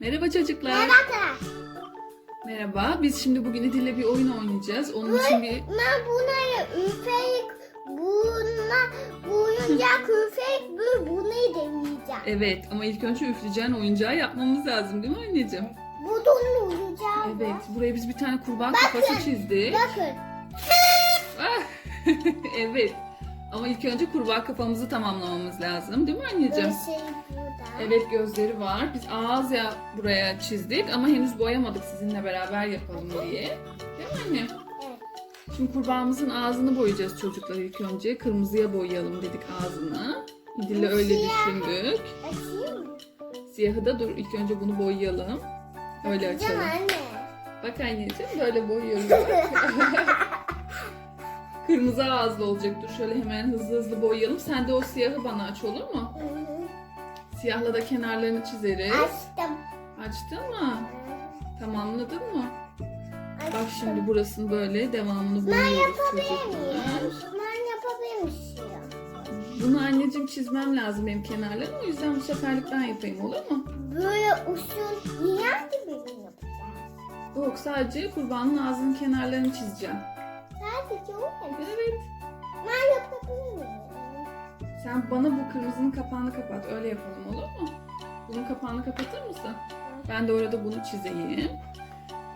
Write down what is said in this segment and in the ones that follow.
Merhaba çocuklar. Merhaba. Merhaba. Biz şimdi bugün İdil'le bir oyun oynayacağız. Onun için bir... Ben bunları üfleyip buna buyuncak üfleyip bu- bunu deneyeceğim. Evet ama ilk önce üfleyeceğin oyuncağı yapmamız lazım değil mi anneciğim? Bu da onu uyuyacağım. Evet. Buraya biz bir tane kurbağa kafası çizdik. Bakın. Ah! evet. Ama ilk önce kurbağa kafamızı tamamlamamız lazım değil mi anneciğim? Şey burada. Evet gözleri var. Biz ağız ya buraya çizdik ama henüz boyamadık sizinle beraber yapalım diye. Değil mi anne? Evet. Şimdi kurbağamızın ağzını boyayacağız çocuklar ilk önce. Kırmızıya boyayalım dedik ağzını. İdil'le öyle düşündük. Açayım mı? Siyahı da dur ilk önce bunu boyayalım. Öyle Açacağım açalım. anne. Bak anneciğim böyle boyuyoruz. Kırmızı ağızlı olacak. Dur şöyle hemen hızlı hızlı boyayalım. Sen de o siyahı bana aç olur mu? Hı hı. Siyahla da kenarlarını çizeriz. Açtım. Açtın mı? Tamamladın mı? Açtım. Bak şimdi burasını böyle devamını boyuyoruz çocuklar. Ben yapabilirim Bunu anneciğim çizmem lazım benim kenarlarını. O yüzden bu seferlik ben yapayım olur mu? Böyle usul yiyen gibi mi yapacağız? Yok sadece kurbanın ağzının kenarlarını çizeceğim. Sadece o mu? Evet. Ben yapabilir miyim? Sen bana bu kırmızının kapağını kapat. Öyle yapalım olur mu? Bunun kapağını kapatır mısın? Ben de orada bunu çizeyim.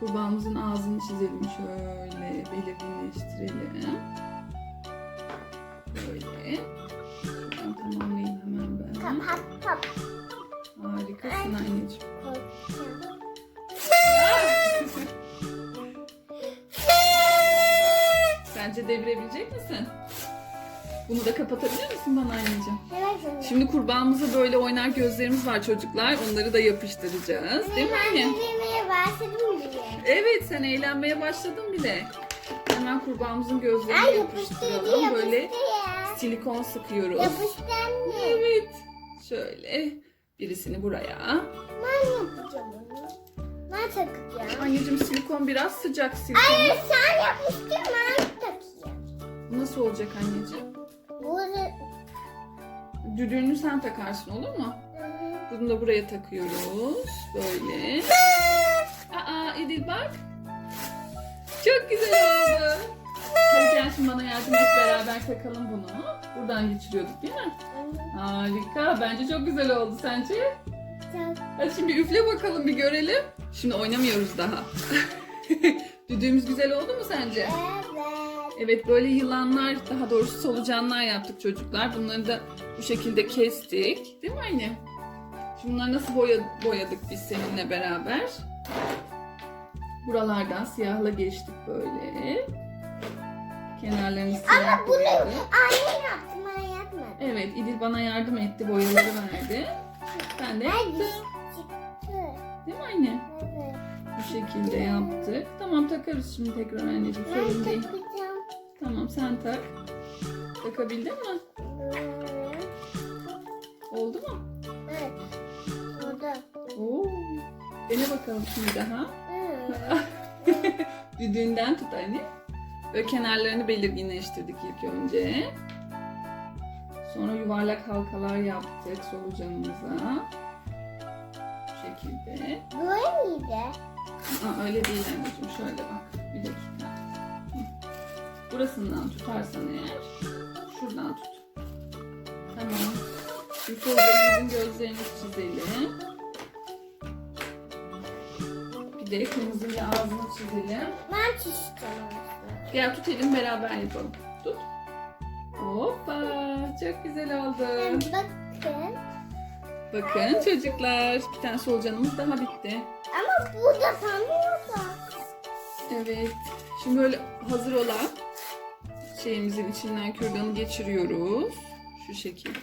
Kurbağamızın ağzını çizelim şöyle belirginleştirelim. Böyle. Şuradan tamamlayayım hemen ben. Kapat kapat. Harikasın anneciğim. Korkacağım. Sence devirebilecek misin? Bunu da kapatabilir misin bana anneciğim? Evet. Şimdi kurbağamıza böyle oynar gözlerimiz var çocuklar. Onları da yapıştıracağız. Değil mi anne? yemeğe başladım bile. Evet sen eğlenmeye başladın bile. Hemen kurbağamızın gözlerini Ay yapıştıralım. yapıştı Böyle ya. silikon sıkıyoruz. Yapıştı anne. Evet. Şöyle birisini buraya. Ben yapacağım onu. Ben takacağım. Anneciğim silikon biraz sıcak silikon. Hayır sen yapıştır ben takayım. Nasıl olacak anneciğim? Burada... Düdüğünü sen takarsın olur mu? Bunu da buraya takıyoruz. Böyle. Aa İdil bak. Çok güzel oldu. Hadi gel şimdi bana yardım et beraber takalım bunu. Buradan geçiriyorduk değil mi? Harika. Bence çok güzel oldu sence? Hadi şimdi üfle bakalım bir görelim. Şimdi oynamıyoruz daha. Düdüğümüz güzel oldu mu sence? Evet. Evet böyle yılanlar daha doğrusu solucanlar yaptık çocuklar. Bunları da bu şekilde kestik. Değil mi anne? Şimdi bunları nasıl boya, boyadık biz seninle beraber? Buralardan siyahla geçtik böyle. Kenarlarını siyah Ama bunu boyadık. annem yaptı ben yapmadım. Evet İdil bana yardım etti boyaları verdi. Ben de Ay yaptım. çıktı. Değil mi anne? Evet. Bu şekilde yaptık. Tamam takarız şimdi tekrar anneciğim sorun değil. Tamam sen tak. Takabildin mi? Oldu mu? Evet. Orada. Oo. Dene bakalım şimdi daha. Düdüğünden tut anne. Böyle kenarlarını belirginleştirdik ilk önce. Sonra yuvarlak halkalar yaptık solucanımıza. Bu şekilde. Böyle miydi? Aa, öyle değil anneciğim. Şöyle bak. Bir dakika. Burasından tutarsan eğer. Şuradan tut. Tamam. Solucanımızın gözlerini çizelim. Bir de kırmızı bir ağzını çizelim. Ben çizeceğim. Gel tut elim beraber yapalım. Tut. Hoppa. Çok güzel oldu. Bakın. Bakın çocuklar. Bir tane solucanımız daha bitti. Ama burada sanmıyor da. Evet. Şimdi böyle hazır olan şeyimizin içinden kürdanı geçiriyoruz. Şu şekilde.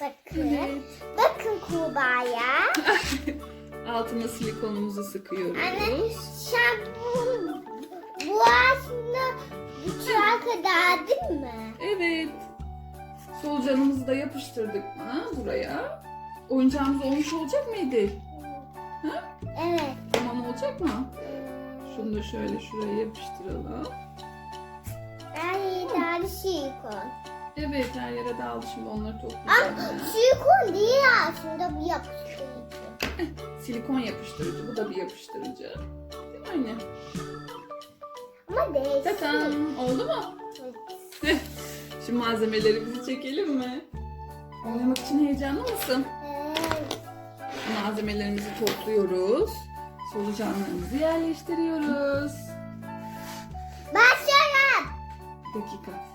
Bakın. Evet. Bakın kurbağaya. Altına silikonumuzu Anne sıkıyoruz. sen bu, bu aslında bıçağa kadar değil mi? Evet. Solucanımızı da yapıştırdık mı buraya? Oyuncağımız olmuş olacak mıydı? Evet. Tamam olacak mı? Şunu da şöyle şuraya yapıştıralım. Daha silikon. Evet her yere dağıldı şimdi onları toplayacağım Ama ben. silikon değil aslında bu yapıştırıcı. silikon yapıştırıcı. Bu da bir yapıştırıcı. Değil mi anne? Ama değişik. Tatam. Oldu mu? Şimdi malzemelerimizi çekelim mi? Oynamak için heyecanlı mısın? Evet. Malzemelerimizi topluyoruz. Solucanlarımızı yerleştiriyoruz. Başlayalım. Dakika.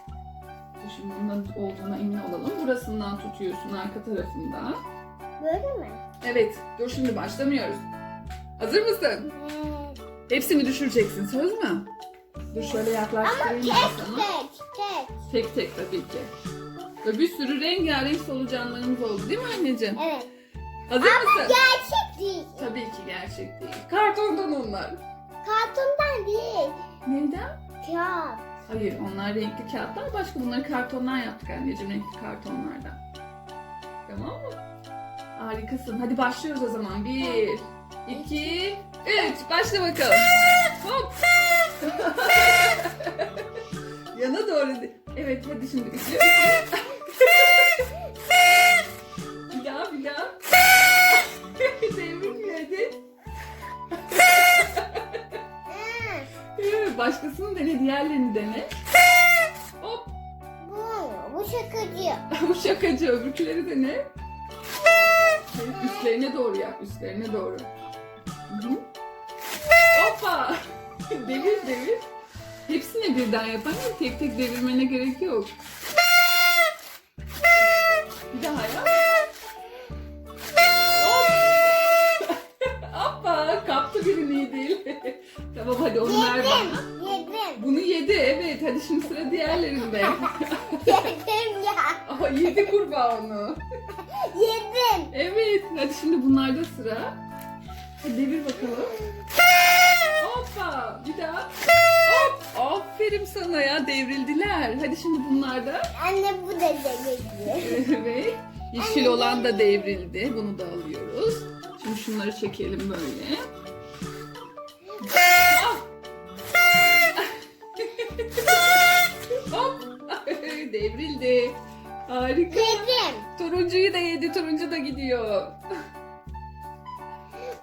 Şimdi bunun olduğuna emin olalım. Burasından tutuyorsun arka tarafından. Böyle mi? Evet. Dur şimdi başlamıyoruz. Hazır mısın? Evet. Hepsini düşüreceksin. Söz mü? Dur şöyle yaklaştırayım ben sana. Tek tek. Tek tek tabii ki. Ve bir sürü rengarenk solucanlarımız oldu değil mi anneciğim? Evet. Hazır mısın? Gerçek değil. Tabii ki gerçek değil. Kartondan onlar. Kartondan değil. Neyden? Kağıt. Hayır onlar renkli kağıtlar. Başka bunları kartondan yaptık anneciğim. Renkli kartonlardan. Tamam mı? Harikasın. Hadi başlıyoruz o zaman. Bir, iki, üç. Başla bakalım. Hop. Yana doğru. Evet hadi şimdi dene. Hop. Bu, bu şakacı. Bu şakacı öbürküleri de ne? Üstlerine doğru yap, üstlerine doğru. Hı. Hoppa! devir devir. Hepsini birden yapan ya, tek tek devirmene gerek yok. Bir daha yap. Hoppa! Kaptı birini değil. tamam hadi onu ver bana. Yedim. Yedim. Bunu yedi evet. Hadi şimdi sıra diğerlerinde. Yedim ya. Aha yedi kurbağa onu. Yedim. Evet. Hadi şimdi bunlarda sıra. Hadi devir bakalım. Hoppa. Bir daha. Hop. Aferin sana ya. Devrildiler. Hadi şimdi bunlarda. Anne bu da devrildi. Evet. Yeşil olan da devrildi. Bunu da alıyoruz. Şimdi şunları çekelim böyle. Devrildi. Harika. Yedim. Turuncuyu da yedi. Turuncu da gidiyor.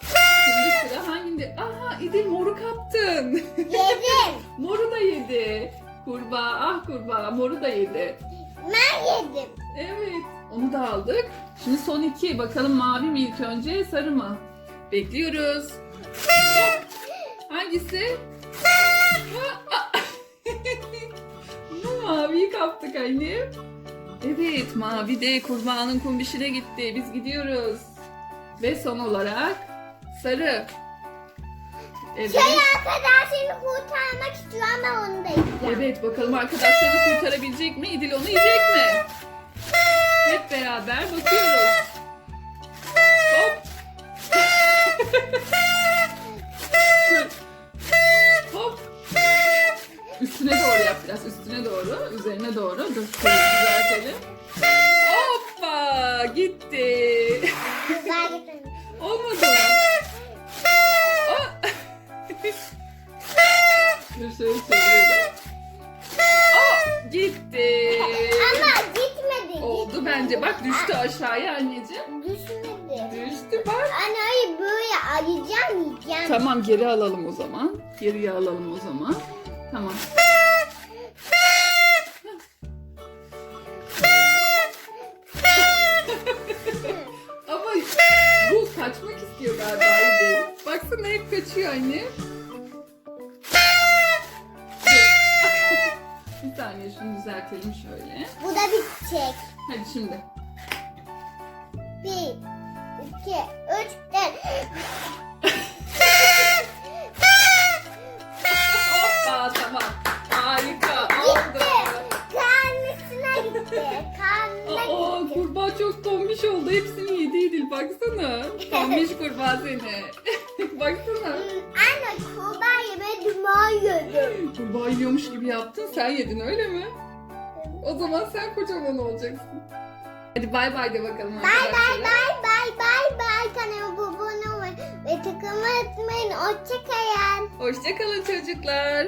Şimdi sıra hanginde? Aha İdil moru kaptın. Yedim. moru da yedi. Kurbağa ah kurbağa moru da yedi. Ben yedim. Evet onu da aldık. Şimdi son iki bakalım mavi mi ilk önce sarı mı? Bekliyoruz. Hangisi? Ha. Maviyi kaptık annem. Evet mavi de kurbağanın kumbişine gitti. Biz gidiyoruz. Ve son olarak sarı. Evet. Şey arkadaşını kurtarmak istiyor ama onu da yiyeceğim. Evet bakalım arkadaşlarını kurtarabilecek mi? İdil onu yiyecek mi? Hep beraber bakıyoruz. Hop. Üstüne doğru yap biraz. Üstüne doğru. Üzerine doğru. Dur şöyle düzeltelim. Hoppa. Gitti. Güzel getirdim. Olmadı. Aa! Dur şöyle çevirelim. Aa, gitti. Ama gitmedi. Oldu gitmedi. bence. Bak düştü aşağıya anneciğim. Düşmedi. Düştü bak. Anne hayır böyle arayacağım yiyeceğim. Tamam geri alalım o zaman. Geriye alalım o zaman. Tamam. Ama bu kaçmak istiyor galiba. Baksana hep kaçıyor anne. Bir saniye şunu düzeltelim şöyle. Bu da bitecek. Hadi şimdi. Bir, iki, üç, dört. Kurbağa seni. baksana. Anne kurbağa yeme duman yedim. Kurbağa yiyormuş gibi yaptın. Sen yedin öyle mi? O zaman sen kocaman olacaksın. Hadi bay bay de bakalım Bay bay arkadaşlara. bay bay bay bay. Kanalıma abone olmayı ve takımı atmayın. Hoşçakalın. Hoşçakalın çocuklar.